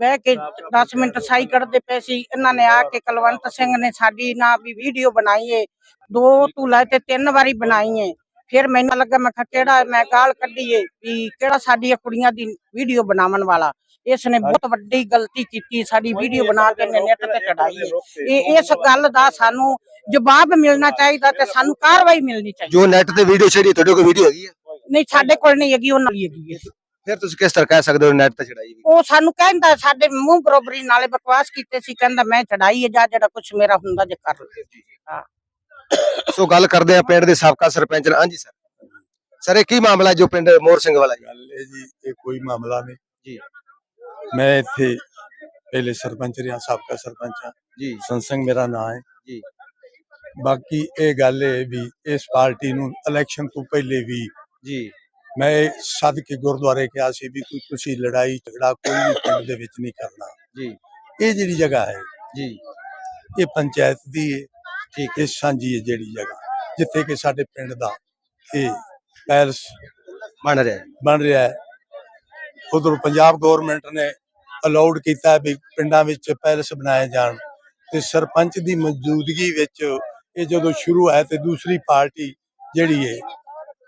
ਬਹਿ ਕੇ 10 ਮਿੰਟ ਸਾਈ ਕੱਢਦੇ ਪਏ ਸੀ। ਇਹਨਾਂ ਨੇ ਆ ਕੇ ਕੁਲਵੰਤ ਸਿੰਘ ਨੇ ਸਾਡੀ ਨਾ ਵੀ ਵੀਡੀਓ ਬਣਾਈ ਏ। ਦੋ ਤੋਂ ਲੈ ਤੇ ਤਿੰਨ ਵਾਰੀ ਬਣਾਈ ਏ। ਫਿਰ ਮੈਨੂੰ ਲੱਗਾ ਮੈਂ ਕਿਹਾ ਕਿਹੜਾ ਹੈ? ਮੈਂ ਗਾਲ ਕੱਢੀ ਏ ਵੀ ਕਿਹੜਾ ਸਾਡੀਆਂ ਕੁੜੀਆਂ ਦੀ ਵੀਡੀਓ ਬਣਾਉਣ ਵਾਲਾ। ਇਸ ਨੇ ਬਹੁਤ ਵੱਡੀ ਗਲਤੀ ਕੀਤੀ ਸਾਡੀ ਵੀਡੀਓ ਬਣਾ ਕੇ ਨੈਟ ਤੇ ਚੜਾਈ ਏ। ਇਹ ਇਸ ਗੱਲ ਦਾ ਸਾਨੂੰ ਜਵਾਬ ਮਿਲਣਾ ਚਾਹੀਦਾ ਤੇ ਸਾਨੂੰ ਕਾਰਵਾਈ ਮਿਲਣੀ ਚਾਹੀਦੀ। ਜੋ ਨੈਟ ਤੇ ਵੀਡੀਓ ਛੜੀ ਤੁਹਾਡੇ ਕੋਲ ਵੀਡੀਓ ਹੈਗੀ ਹੈ ਨਹੀਂ ਸਾਡੇ ਕੋਲ ਨਹੀਂ ਹੈਗੀ ਉਹਨਾਂ ਦੀ ਹੈਗੀ ਹੈ ਫਿਰ ਤੁਸੀਂ ਕਿਸ ਤਰ੍ਹਾਂ ਕਹਿ ਸਕਦੇ ਹੋ ਨੈਟ ਤੇ ਚੜਾਈ ਵੀ ਉਹ ਸਾਨੂੰ ਕਹਿੰਦਾ ਸਾਡੇ ਮੂੰਹ ਬਰੋਬਰੀ ਨਾਲੇ ਬਕਵਾਸ ਕੀਤੇ ਸੀ ਕਹਿੰਦਾ ਮੈਂ ਚੜਾਈ ਹੈ ਜਾ ਜਿਹੜਾ ਕੁਝ ਮੇਰਾ ਹੁੰਦਾ ਜੇ ਕਰ ਲੈ ਹਾਂ ਸੋ ਗੱਲ ਕਰਦੇ ਆ ਪਿੰਡ ਦੇ ਸਾਬਕਾ ਸਰਪੰਚ ਨਾਲ। ਹਾਂਜੀ ਸਰ। ਸਰ ਇਹ ਕੀ ਮਾਮਲਾ ਜੋ ਪਿੰਡ ਮੋਰ ਸਿੰਘ ਵਾਲਾ ਜੀ? ਗੱਲ ਇਹ ਜੀ ਇਹ ਕੋਈ ਮਾਮਲਾ ਨਹੀਂ। ਜੀ। ਮੈਂ ਇੱਥੇ ਪਹਿਲੇ ਸਰਪੰਚ ਰਿਹਾ ਸਾਬਕਾ ਸਰਪੰਚ ਹਾਂ। ਜੀ। ਸੰਤ ਸਿੰਘ ਮੇਰਾ ਨਾਮ ਹੈ। ਜੀ। ਬਾਕੀ ਇਹ ਗੱਲ ਹੈ ਵੀ ਇਸ ਪਾਰਟੀ ਨੂੰ ਇਲੈਕਸ਼ਨ ਤੋਂ ਪਹਿਲੇ ਵੀ ਜੀ। ਮੈਂ ਸੱਦ ਕੇ ਗੁਰਦੁਆਰੇ ਕਿਹਾ ਸੀ ਵੀ ਕੋਈ ਤੁਸੀਂ ਲੜਾਈ ਝਗੜਾ ਕੋਈ ਵੀ ਪਿੰਡ ਦੇ ਵਿੱਚ ਨਹੀਂ ਕਰਨਾ। ਜੀ। ਇਹ ਜਿਹੜੀ ਜਗ੍ਹਾ ਹੈ ਜੀ। ਇਹ ਪੰਚਾਇਤ ਦੀ ਹੈ। ਠੀਕ ਇਹ ਸਾਂਝੀ ਹੈ ਜਿਹੜੀ ਜਗ੍ਹਾ ਜਿੱਥੇ ਕਿ ਸਾਡੇ ਪਿੰਡ ਦਾ ਇਹ ਪੈਲਸ ਬਣ ਰਿਹਾ ਹੈ। ਬਣ ਰਿਹਾ ਹੈ। ਉਧਰ ਪੰਜਾਬ ਗਵਰਨਮੈਂਟ ਨੇ ਅਲਾਉਡ ਕੀਤਾ ਹੈ ਵੀ ਪਿੰਡਾਂ ਵਿੱਚ ਪੈਲਸ ਬਣਾਏ ਜਾਣ ਤੇ ਸਰਪੰਚ ਦੀ ਮੌਜੂਦਗੀ ਵਿੱਚ ਇਹ ਜਦੋਂ ਸ਼ੁਰੂ ਹੈ ਤੇ ਦੂਸਰੀ ਪਾਰਟੀ ਜਿਹੜੀ ਹੈ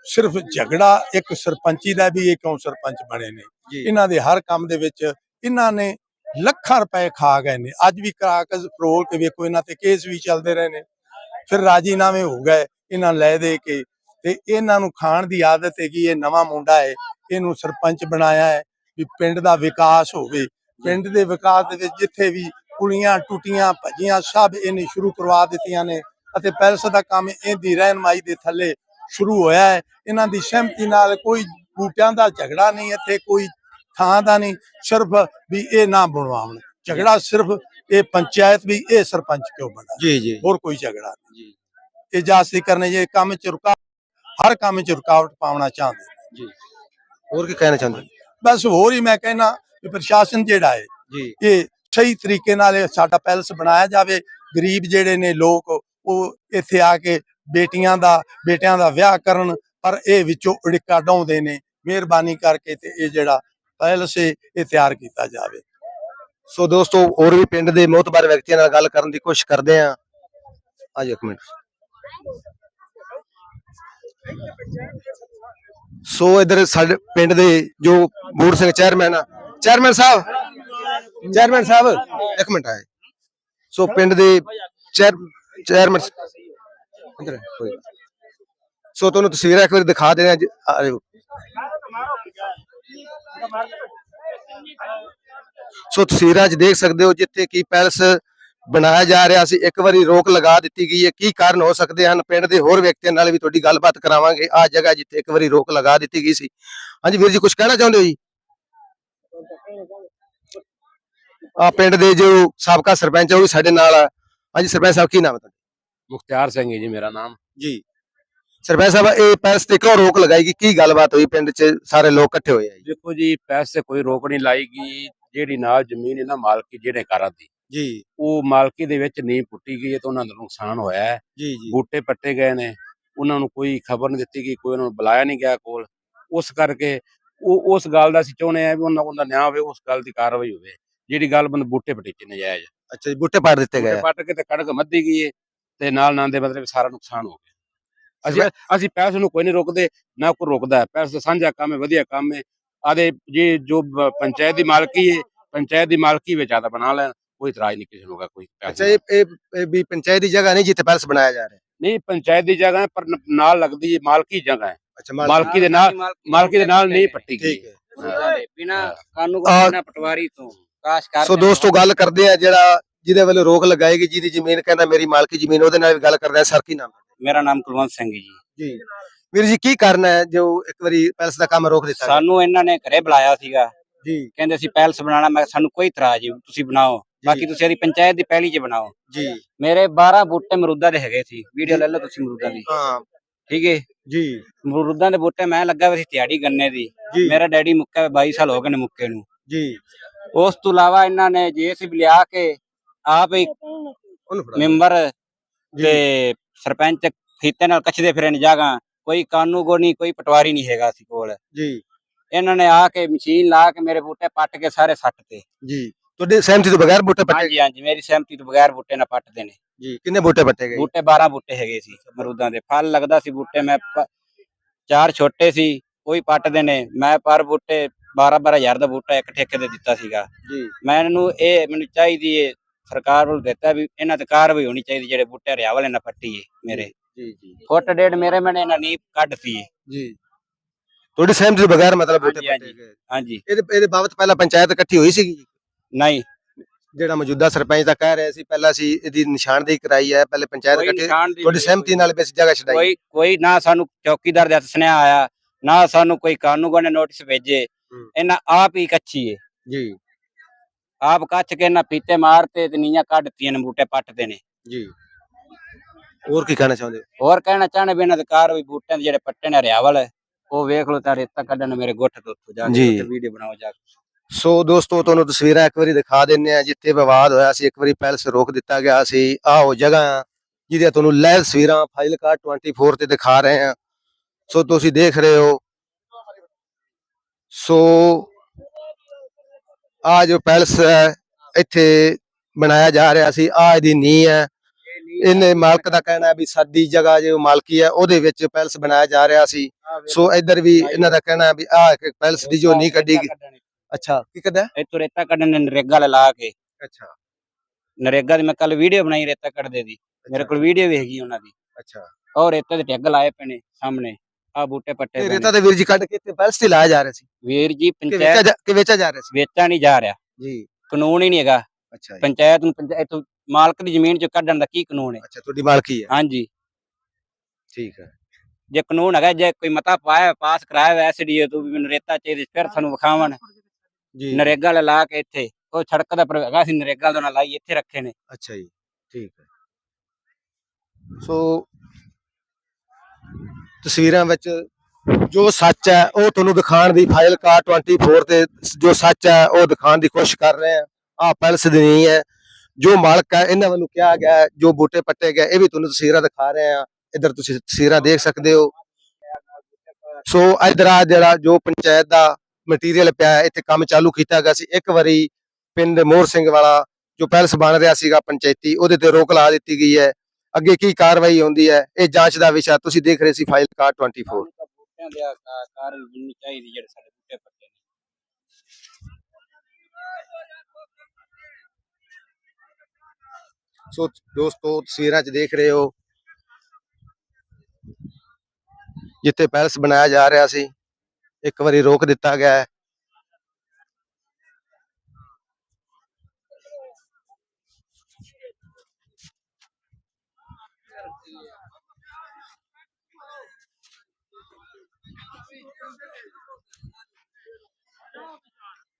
ਸਿਰਫ ਝਗੜਾ ਇੱਕ ਸਰਪੰਚੀ ਦਾ ਵੀ ਇਹ ਕਿਉਂ ਸਰਪੰਚ ਬਣੇ ਨੇ? ਇਹਨਾਂ ਦੇ ਹਰ ਕੰਮ ਦੇ ਵਿੱਚ ਇਹਨਾਂ ਨੇ ਲੱਖਾਂ ਰੁਪਏ ਖਾ ਗਏ ਨੇ। ਅੱਜ ਵੀ ਕਾਗਜ਼ ਫਰੋਲ ਕੇ ਵੇਖੋ ਇਹਨਾਂ ਤੇ ਕੇਸ ਵੀ ਚੱਲਦੇ ਰਹੇ ਨੇ। ਫਿਰ ਰਾਜੀਨਾਮੇ ਹੋ ਗਏ ਇਹਨਾਂ ਲੈ ਦੇ ਕੇ ਤੇ ਇਹਨਾਂ ਨੂੰ ਖਾਣ ਦੀ ਆਦਤ ਹੈਗੀ ਇਹ ਨਵਾਂ ਮੁੰਡਾ ਹੈ ਇਹਨੂੰ ਸਰਪੰਚ ਬਣਾਇਆ ਹੈ ਵੀ ਪਿੰਡ ਦਾ ਵਿਕਾਸ ਹੋਵੇ। ਪਿੰਡ ਦੇ ਵਿਕਾਸ ਦੇ ਵਿੱਚ ਜਿੱਥੇ ਵੀ ਪੁਲੀਆਂ ਟੁੱਟੀਆਂ ਭੱਜੀਆਂ ਸਭ ਇਹਨੇ ਸ਼ੁਰੂ ਕਰਵਾ ਦਿੱਤੀਆਂ ਨੇ ਅਤੇ ਪੈਲਸ ਦਾ ਕੰਮ ਇਹਦੀ ਰਹਿਨਮਾਈ ਦੇ ਥੱਲੇ ਸ਼ੁਰੂ ਹੋਇਆ ਹੈ। ਇਹਨਾਂ ਦੀ ਸਹਿਮਤੀ ਨਾਲ ਕੋਈ ਬੂਟਿਆਂ ਦਾ ਝਗੜਾ ਨਹੀਂ ਇੱਥੇ ਕੋਈ ਥਾਂ ਦਾ ਨਹੀਂ। ਸਿਰਫ ਵੀ ਇਹ ਨਾ ਬਣਵਾਉਣ। ਝਗੜਾ ਸਿਰਫ ਇਹ ਪੰਚਾਇਤ ਵੀ ਇਹ ਸਰਪੰਚ ਕਿਉਂ ਬਣਾ ਜੀ ਜੀ। ਹੋਰ ਕੋਈ ਝਗੜਾ ਨਹੀਂ। ਜੀ। ਇਹ ਜਾਸਤੀ ਕਰਨੇ ਜੇ ਕੰਮ ਚ ਰੁਕਾ ਹਰ ਕੰਮ ਚ ਰੁਕਾਵਟ ਪਾਉਣਾ ਚਾਹੁੰਦੇ ਜੀ। ਹੋਰ ਕੀ ਕਹਿਣਾ ਚਾਹੁੰਦੇ? ਬਸ ਹੋਰ ਹੀ ਮੈਂ ਕਹਿਣਾ ਕਿ ਪ੍ਰਸ਼ਾਸਨ ਜਿਹੜਾ ਹੈ ਜੀ। ਇਹ ਸਹੀ ਤਰੀਕੇ ਨਾਲ ਸਾਡਾ ਪੈਲਸ ਬਣਾਇਆ ਜਾਵੇ। ਗਰੀਬ ਜਿਹੜੇ ਨੇ ਲੋਕ ਉਹ ਇੱਥੇ ਆ ਕੇ ਬੇਟੀਆਂ ਦਾ, ਬੇਟਿਆਂ ਦਾ ਵਿਆਹ ਕਰਨ, ਪਰ ਇਹ ਵਿੱਚੋਂ ਉੜਿੱਕਾ ਡਾਉਂਦੇ ਨੇ। ਮਿਹਰਬਾਨੀ ਕਰਕੇ ਤੇ ਇਹ ਜਿਹੜਾ ਪੈਲਸ ਹੈ ਇਹ ਤਿਆਰ ਕੀਤਾ ਜਾਵੇ। ਸੋ ਦੋਸਤੋ, ਹੋਰ ਵੀ ਪਿੰਡ ਦੇ ਮੋਤਬਰ ਵਿਅਕਤੀਆਂ ਨਾਲ ਗੱਲ ਕਰਨ ਦੀ ਕੋਸ਼ਿਸ਼ ਕਰਦੇ ਆ ਆਜੋ ਇੱਕ ਮਿੰਟ। ਸੋ ਇਧਰ ਸਾਡੇ ਪਿੰਡ ਦੇ ਜੋ ਬੂੜ ਸਿੰਘ ਚੇਅਰਮੈਨ ਆ, ਚੇਅਰਮੈਨ ਸਾਹਿਬ ਚੇਅਰਮੈਨ ਸਾਹਿਬ, ਇੱਕ ਮਿੰਟ ਆਏ। ਸੋ ਪਿੰਡ ਦੇ ਚੇਅਰਮੈਨ ਇੱਧਰ ਕੋਈ ਸੋ ਤੁਹਾਨੂੰ ਤਸਵੀਰਾਂ ਇੱਕ ਵਾਰੀ ਦਿਖਾ ਦੇ ਆ ਸੋ ਤਸਵੀਰਾਂ 'ਚ ਦੇਖ ਸਕਦੇ ਹੋ ਜਿੱਥੇ ਕੀ ਪੈਲਸ ਬਣਾਇਆ ਜਾ ਰਿਹਾ ਸੀ। ਇੱਕ ਵਾਰੀ ਰੋਕ ਲਗਾ ਦਿੱਤੀ ਗਈ ਹੈ। ਕੀ ਕਾਰਨ ਹੋ ਸਕਦੇ ਹਨ? ਪਿੰਡ ਦੇ ਹੋਰ ਵਿਅਕਤੀਆਂ ਨਾਲ ਵੀ ਤੁਹਾਡੀ ਗੱਲਬਾਤ ਕਰਾਵਾਂਗੇ। ਆ ਜਗ੍ਹਾ ਜਿੱਥੇ ਇੱਕ ਵਾਰੀ ਰੋਕ ਲਗਾ ਦਿੱਤੀ ਗਈ ਸੀ। ਹਾਂਜੀ ਵੀਰ ਜੀ ਕੁਝ ਕਹਿਣਾ ਚਾਹੁੰਦੇ ਹੋ ਜੀ? ਆ ਪਿੰਡ ਦੇ ਜੋ ਸਾਬਕਾ ਸਰਪੰਚ ਹੈ ਉਹ ਵੀ ਸਾਡੇ ਨਾਲ ਆ। ਹਾਂਜੀ ਸਰਪੰਚ ਸਾਹਿਬ, ਕੀ ਨਾਮ ਹੈ ਮੁਖਤਿਆਰ ਸਿੰਘ ਹੈ ਜੀ ਮੇਰਾ ਨਾਮ। ਜੀ। ਸਰਪੰਚ ਸਾਹਿਬ ਇਹ ਪੈਲਸ ਤੇ ਕਿਉਂ ਰੋਕ ਲਗਾਈ ਗਈ। ਕੀ ਗੱਲਬਾਤ ਹੋਈ? ਪਿੰਡ 'ਚ ਸਾਰੇ ਲੋਕ ਇਕੱਠੇ ਹੋਏ ਆ ਜੀ। ਦੇਖੋ ਜੀ ਪੈਸੇ ਕੋਈ ਰੋਕ ਨਹੀਂ ਲਾਈਗੀ ਜਿਹੜੀ ਨਾਲ ਜ਼ਮੀਨ ਇਹਨਾਂ ਮਾਲਕੀ ਜਿਹੜੇ ਘਰਾਂ ਦੀ ਜੀ। ਉਹ ਮਾਲਕੀ ਦੇ ਵਿੱਚ ਨਹੀਂ ਪੁੱਟੀ ਗਈ ਹੈ ਤਾਂ ਉਹਨਾਂ ਦਾ ਨੁਕਸਾਨ ਹੋਇਆ ਹੈ। ਜੀ ਜੀ। ਬੂਟੇ ਪੱਟੇ ਗਏ ਨੇ। ਉਹਨਾਂ ਨੂੰ ਕੋਈ ਖਬਰ ਨਹੀਂ ਦਿੱਤੀ ਗਈ ਕੋਈ ਉਹਨਾਂ ਨੂੰ ਬੁਲਾਇਆ ਨਹੀਂ ਗਿਆ ਕੋਲ। ਉਸ ਕਰਕੇ ਉਹ ਉਸ ਗੱਲ ਦਾ ਅਸੀਂ ਚਾਹੁੰਦੇ ਆ ਵੀ ਉਹਨਾਂ ਉਹਦਾ ਨਿਆਂ ਹੋਵੇ ਉਸ ਗੱਲ ਦੀ ਕਾਰਵਾਈ ਹੋਵੇ। ਜਿਹੜੀ ਗੱਲ ਬੰਦ ਬੂਟੇ ਪਟੀਚੇ ਨਜਾਇਜ਼। ਅੱਛਾ ਜੀ ਬੂਟੇ ਪਾੜ ਦਿੱਤੇ ਗਏ। ਪੱਟ ਕੇ ਤੇ ਕਣਕ ਮੱਦੀ ਗਈ ਹੈ। ਤੇ ਨਾਲ ਨਾਲ ਦੇ ਮਤਲਬ ਸਾਰਾ ਨੁਕਸਾਨ ਹੋ ਗਿਆ। ਅਸੀਂ ਅਸੀਂ ਪੈਸੇ ਨੂੰ ਕੋਈ ਨਹੀਂ ਰੋਕਦੇ ਨਾ ਕੋਈ ਰੋਕਦਾ ਹੈ। ਪੈਸੇ ਸਾਂਝਾ ਕੰਮ ਹੈ ਵਧੀਆ ਕੰਮ ਹੈ। ਆਦੇ ਜੇ ਜੋ ਪੰਚਾਇਤ ਦੀ ਮਾਲਕੀ ਹੈ ਪੰਚਾਇਤ ਦੀ ਮਾਲਕੀ ਵਿੱਚ ਆਦਾ ਬਣਾ ਲੈਣ ਕੋਈ ਇਤਰਾਜ਼ ਨਹੀਂ ਕਿਸੇ ਨੂੰ ਕੋਈ ਅੱਛਾ ਇਹ ਇਹ ਵੀ ਪੰਚਾਇਤ ਦੀ ਜਗ੍ਹਾ ਨਹੀਂ ਜਿੱਥੇ ਪੈਲਸ ਬਣਾਇਆ ਜਾ ਰਿਹਾ? ਨਹੀਂ ਪੰਚਾਇਤ ਦੀ ਜਗ੍ਹਾ ਹੈ ਪਰ ਨਾਲ ਲੱਗਦੀ ਹੈ ਮਾਲਕੀ ਜਗ੍ਹਾ ਹੈ। ਅੱਛਾ ਮਾਲਕ- ਦੇ ਨਾਲ ਮਾਲਕੀ ਦੇ ਨਾਲ ਨਹੀਂ ਪੱਟੀ ਗਈ। ਠੀਕ ਹੈ। ਬਿਨਾ। ਕਾਨੂੰਨ ਬਿਨਾ ਪਟਵਾਰੀ ਤੋਂ ਕਾਸ਼ ਕਰ ਸੋ ਦੋਸਤੋ ਗੱਲ ਕਰਦੇ ਆ ਜਿਹੜਾ ਜਿਹਦੇ ਵੱਲੋਂ ਰੋਕ ਲਗਾਏਗੀ ਜਿਹਦੀ ਜ਼ਮੀਨ ਕਹਿੰਦਾ ਮੇਰੀ ਮਾਲਕੀ ਜ਼ਮੀਨ ਉਹਦੇ ਨਾਲ ਵੀ ਗੱਲ ਕਰਦੇ ਆ ਸਰ ਕੀ ਨਾਮ ਮੇਰਾ ਨਾਮ ਕੁਲਵੰਤ ਸਿੰਘ ਜੀ। ਜੀ। ਵੀਰ ਜੀ ਕੀ ਕਰਨਾ ਹੈ ਜੋ ਇੱਕ ਵਾਰੀ ਪੈਲਸ ਦਾ ਕੰਮ ਰੋਕ ਦਿੱਤਾ? ਸਾਨੂੰ ਇਹਨਾਂ ਨੇ ਘਰੇ ਬੁਲਾਇਆ ਸੀਗਾ। ਜੀ। ਕਹਿੰਦੇ ਅਸੀਂ ਪੈਲਸ ਬਣਾਉਣਾ ਮੈਂ ਸਾਨੂੰ ਕੋਈ ਇਤਰਾਜ਼ ਨਹੀਂ ਤੁਸੀਂ ਬਣਾਓ। ਬਾਕੀ ਤੁਸੀਂ ਇਹਦੀ ਪੰਚਾਇਤ ਦੀ ਪਹਿਲੀ 'ਚ ਬਣਾਓ। ਜੀ। ਮੇਰੇ 12 ਬੂਟੇ ਮਰੂਦਾਂ ਦੇ ਹੈਗੇ ਸੀ। ਵੀਡੀਓ ਲੈ ਲਓ ਤੁਸੀਂ ਮਰੂਦਾਂ ਦੀ। ਹਾਂ। ਠੀਕ ਹੈ? ਜੀ। ਮਰੂਦਾਂ ਦੇ ਬੂਟੇ ਮੈਂ ਲੱਗਾ ਹੋਇਆ ਸੀ ਤਿਆੜੀ ਗੰਨੇ ਦੀ। ਜੀ। ਮੇਰਾ ਡੈਡੀ ਮੁੱਕਾ ਹੋਇਆ 22 ਸਾਲ ਹੋ ਗਏ ਨੇ ਮੁੱਕੇ ਨੂੰ। ਜੀ। ਉਸ ਤੋਂ ਇਲਾਵਾ ਇਹਨਾਂ ਨੇ ਜੇਸੀਬੀ ਲਿਆ ਕੇ ਆਪ ਹੀ ਮੈਂਬਰ ਤੇ ਸਰਪੰਚ ਫੀਤੇ ਨਾਲ ਕੱਚਦੇ ਫਿਰੇ ਨੇ ਜਾਗਾ। ਕੋਈ ਕਾਨੂੰਗੋ ਨਹੀਂ ਕੋਈ ਪਟਵਾਰੀ ਨਹੀਂ ਹੈਗਾ ਸੀ ਕੋਲ। ਜੀ। ਇਹਨਾਂ ਨੇ ਆ ਕੇ ਮਸ਼ੀਨ ਲਾ ਕੇ ਮੇਰੇ ਬੂਟੇ ਪੱਟ ਕੇ ਸਾਰੇ ਸੱਟ ਤੇ। ਜੀ। ਤੁਹਾਡੇ ਸਹਿਮਤੀ ਤੋਂ ਬਗੈਰ ਬੂਟੇ ਪੱਟੇ ਹਾਂਜੀ ਹਾਂਜੀ ਮੇਰੀ ਸਹਿਮਤੀ ਤੋਂ ਬਗੈਰ ਬੂਟੇ ਨਾ ਪੱਟਦੇ ਨੇ। ਜੀ ਕਿੰਨੇ ਬੂਟੇ ਪੱਟੇ ਗਏ? ਬੂਟੇ 12 ਬੂਟੇ ਹੈਗੇ ਸੀ ਮਰੂਦਾਂ ਦੇ। ਫਲ ਲੱਗਦਾ ਸੀ ਬੂਟੇ ਮੈਂ ਚਾਰ ਛੋਟੇ ਸੀ ਕੋਈ ਪੱਟਦੇ ਨੇ। ਮੈਂ ਪਰ ਬੂਟੇ 12 12000 ਦਾ ਬੂਟਾ ਇੱਕ ਠੇਕੇ ਤੇ ਦਿੱਤਾ ਸੀਗਾ। ਜੀ। ਮੈਨੂੰ ਇਹ ਮੈਨੂੰ ਚਾਹੀਦੀ ਏ ਸਰਕਾਰ ਵੱਲੋਂ ਦਿੱਤਾ ਵੀ ਇਹਨਾਂ ਤੇ ਕਾਰਵਾਈ ਹੋਣੀ ਚਾਹੀਦੀ ਜਿਹੜੇ ਬੂਟੇ ਹਰਿਆ ਵਾਲੇ ਨਾ ਏ ਮੇਰੇ। ਜੀ ਜੀ ਫੁੱਟ ਡੇਢ ਮੇਰੇ ਮੈਨੇ ਇਹਨਾਂ ਨੀਂਹ ਕੱਢਤੀ ਜੀ। ਤੁਹਾਡੀ ਸਹਿਮਤੀ ਤੋਂ ਬਗੈਰ ਮਤਲਬ ਬੂਟੇ ਪੱਟੇ ਗਏ। ਹਾਂਜੀ। ਇਹਦੇ ਇਹਦੇ ਬਾਬਤ ਪਹਿਲਾਂ ਪੰਚਾਇਤ ਇਕੱਠੀ ਹੋਈ ਸੀਗੀ? ਨਹੀਂ। ਜਿਹੜਾ ਮੌਜੂਦਾ ਸਰਪੰਚ ਦਾ ਕਹਿ ਰਿਹਾ ਸੀ ਪਹਿਲਾਂ ਸੀ ਇਹਦੀ ਨਿਸ਼ਾਨਦੇਹੀ ਕਰਾਈ ਹੈ ਪਹਿਲੇ ਪੰਚਾਇਤ ਇਕੱਠੀ ਤੁਹਾਡੀ ਸਹਿਮਤੀ ਨਾਲ ਇਸ ਜਗ੍ਹਾ ਛਡਾਈ। ਕੋਈ ਕੋਈ ਨਾ ਸਾਨੂੰ ਚੌਕੀਦਾਰ ਦੇ ਹੱਥ ਸੁਨੇਹਾ ਆਇਆ ਨਾ ਸਾਨੂੰ ਕੋਈ ਕਾਨੂੰਗੋ ਨੇ ਨੋਟਿਸ ਭੇਜੇ। ਹੂੰ। ਇਹਨਾਂ ਆਪ ਹੀ ਕੱਚੀ ਏ। ਜੀ। ਆਪ ਕੱਚ ਕੇ ਇਹਨਾਂ ਪੀਤੇ ਮਾਰਤੇ ਤੇ ਨੀਆਂ ਕੱਢਤੀਆਂ ਨੇ ਬੂਟੇ ਪੱਟਦੇ ਨੇ। ਜੀ। ਹੋਰ ਕੀ ਕਹਿਣਾ ਚਾਹੁੰਦੇ ਹੋ? ਹੋਰ ਕਹਿਣਾ ਚਾਹਣੇ ਵੀ ਇਹਨਾਂ ਦੇ ਕਾਰਵਾਈ ਬੂਟਿਆਂ ਦੇ ਜਿਹੜੇ ਪੱਟੇ ਨੇ ਹਰਿਆਵਲ ਉਹ ਵੇਖ ਲਓ ਤਾਂ ਰੇਤਾ ਕੱਢਣ ਨੂੰ ਮੇਰੇ ਗੁੱਟ ਤੋਂ ਉੱਥੋਂ ਜਾ ਜੀ। ਕੇ ਵੀਡੀਓ ਬਣਾਓ ਜਾ ਕੇ। ਸੋ ਦੋਸਤੋ ਤੁਹਾਨੂੰ ਤਸਵੀਰਾਂ ਇੱਕ ਵਾਰੀ ਦਿਖਾ ਦਿੰਨੇ ਆ ਜਿੱਥੇ ਵਿਵਾਦ ਹੋਇਆ ਸੀ ਇੱਕ ਵਾਰੀ ਪੈਲਸ ਰੋਕ ਦਿੱਤਾ ਗਿਆ ਸੀ। ਆਹ ਉਹ ਜਗ੍ਹਾ ਜਿਹਦੀਆਂ ਤੁਹਾਨੂੰ ਲਾਈਵ ਤਸਵੀਰਾਂ ਫਾਈਲ ਕਾ 24 ਤੇ ਦਿਖਾ ਰਹੇ ਆ ਸੋ ਤੁਸੀਂ ਦੇਖ ਰਹੇ ਹੋ। ਸੋ ਆ ਜੋ ਪੈਲਸ ਹੈ ਇੱਥੇ ਬਣਾਇਆ ਜਾ ਰਿਹਾ ਸੀ ਆ ਇਹਦੀ ਨੀਂਹ ਹੈ। ਇਹਨੇ ਮਾਲਕ ਦਾ ਕਹਿਣਾ ਹੈ ਵੀ ਸਾਡੀ ਜਗ੍ਹਾ ਜੋ ਮਾਲਕੀ ਹੈ ਉਹਦੇ ਵਿੱਚ ਪੈਲਸ ਬਣਾਇਆ ਜਾ ਰਿਹਾ ਸੀ। ਸੋ ਇੱਧਰ ਵੀ ਇਹਨਾਂ ਦਾ ਕਹਿਣਾ ਹੈ ਵੀ ਆ ਇੱਕ ਪੈਲਸ ਦੀ ਜੋ ਨੀਂਹ ਕੱਢੀ ਗਈ। ਅੱਛਾ ਕੀ ਕਹਦਾ ਇੱਥੋਂ ਰੇਤਾ ਕੱਢਣ ਨੇ ਨਰੇਗਾ ਲਾ ਕੇ। ਅੱਛਾ। ਨਰੇਗਾ ਦੀ ਮੈਂ ਕੱਲ ਵੀਡੀਓ ਬਣਾਈ ਰੇਤਾ ਕੱਢਦੇ ਦੀ। ਮੇਰੇ ਕੋਲ ਵੀਡੀਓ ਵੀ ਹੈਗੀ ਉਹਨਾਂ ਦੀ। ਅੱਛਾ। ਉਹ ਰੇਤੇ ਦੇ ਟੈਗ ਲਾਏ ਪਏ ਨੇ ਸਾਹਮਣੇ। ਆ ਬੂਟੇ ਪੱਟੇ ਤੇ ਰੇਤਾ। ਦੇ ਵੀਰ ਜੀ ਕੱਢ ਕੇ ਇੱਥੇ ਪੈਲਸ ਤੇ ਲਾਇਆ ਜਾ ਰਿਹਾ ਸੀ। ਵੀਰ ਜੀ ਕਿ ਵੇਚਿਆ ਪੰਚਾਇਤ ਜਾ- ਕਿ ਵੇਚਿਆ ਜਾ ਰਿਹਾ ਸੀ? ਵੇਚਾ ਨਹੀਂ ਜਾ ਰਿਹਾ। ਜੀ। ਕਾਨੂੰਨ ਹੀ ਨਹੀਂ ਹੈਗਾ। ਅੱਛਾ ਜੀ। ਪੰਚਾਇਤ ਨੂੰ ਪੰਚਾਇਤ ਤੋਂ ਮਾਲਕ ਦੀ ਜ਼ਮੀਨ ਚੋਂ ਕੱਢਣ ਦਾ ਕੀ ਕਾਨੂੰਨ ਹੈ? ਅੱਛਾ ਤੁਹਾਡੀ ਮਾਲਕੀ ਹੈ। ਹਾਂਜੀ। ਠੀਕ ਹੈ। ਜੇ ਕਾਨੂੰਨ ਹੈਗਾ ਜੇ ਕੋਈ ਮਤਾ ਪਾਇਆ ਪਾਸ ਕਰਾਇਆ ਹੋਇਆ ਐਸਡੀਓ ਤੋਂ ਵੀ ਮੈਨੂੰ ਰੇਤਾ ਚਾਹੀਦੀ ਫਿਰ ਸਾਨੂੰ ਵਿਖਾਵਣ। ਜੀ। ਨਰੇਗਾ ਵਾਲੇ ਲਾ ਕੇ ਇੱਥੇ ਉਹ ਸੜਕ ਦਾ ਪਰ ਹੈਗਾ ਸੀ ਨਰੇਗਾ ਦਾ ਨਾਲ ਲਾਈ ਇੱਥੇ ਰੱਖੇ ਨੇ। ਅੱਛਾ ਜੀ ਠੀਕ ਹੈ। ਸੋ ਤਸਵੀਰਾਂ ਵਿੱਚ ਜੋ ਸੱਚ ਹੈ, ਉਹ ਤੁਹਾਨੂੰ ਦਿਖਾਉਣ ਦੀ ਫਾਈਲ ਕਾ 24 ਤੇ ਜੋ ਸੱਚ ਹੈ, ਉਹ ਦਿਖਾਉਣ ਦੀ ਕੋਸ਼ਿਸ਼ ਕਰ ਰਹੇ ਆ ਆ ਪੈਲਸ ਦੀ ਨਹੀਂ ਹੈ। ਜੋ ਮਾਲਕ ਹੈ, ਇਹਨਾਂ ਵੱਲੋਂ ਕਿਹਾ ਗਿਆ ਜੋ ਬੂਟੇ ਪੱਟੇ ਗਏ, ਇਹ ਵੀ ਤੁਹਾਨੂੰ ਤਸਵੀਰਾਂ ਦਿਖਾ ਰਹੇ ਆ ਇੱਧਰ ਤੁਸੀਂ ਤਸਵੀਰਾਂ ਦੇਖ ਸਕਦੇ ਹੋ। ਸੋ ਇਧਰ ਆ ਜਿਹੜਾ ਜੋ ਪੰਚਾਇਤ ਦਾ ਮਟੀਰੀਅਲ ਪਿਆ ਇੱਥੇ ਕੰਮ ਚਾਲੂ ਕੀਤਾ ਗਿਆ ਸੀ। ਇੱਕ ਵਾਰੀ ਪਿੰਡ ਮੋਹਰ ਸਿੰਘ ਵਾਲਾ ਜੋ ਪੈਲਸ ਬਣ ਰਿਹਾ ਸੀਗਾ ਪੰਚਾਇਤੀ, ਉਹਦੇ ਤੇ ਰੋਕ ਲਾ ਦਿੱਤੀ ਗਈ ਹੈ। ਅੱਗੇ ਕੀ ਕਾਰਵਾਈ ਹੁੰਦੀ ਹੈ ਇਹ ਜਾਂਚ ਦਾ ਵਿਸ਼ਾ ਤੁਸੀਂ ਦੇਖ ਰਹੇ ਸੀ ਫਾਈਲ ਕਾਰ 24 ਬੂਟਿਆਂ ਦੇ ਆਕਾਰ ਜਿੰਨੀ ਚਾਹੀਦੀ ਜਿਹੜੇ ਸਾਡੇ ਬੂਟੇ ਪੱਟੇ ਨੇ। ਸੋ ਦੋਸਤੋ ਤਸਵੀਰਾਂ 'ਚ ਦੇਖ ਰਹੇ ਹੋ ਜਿੱਥੇ ਪੈਲਸ ਬਣਾਇਆ ਜਾ ਰਿਹਾ ਸੀ ਇੱਕ ਵਾਰੀ ਰੋਕ ਦਿੱਤਾ ਗਿਆ ਹੈ।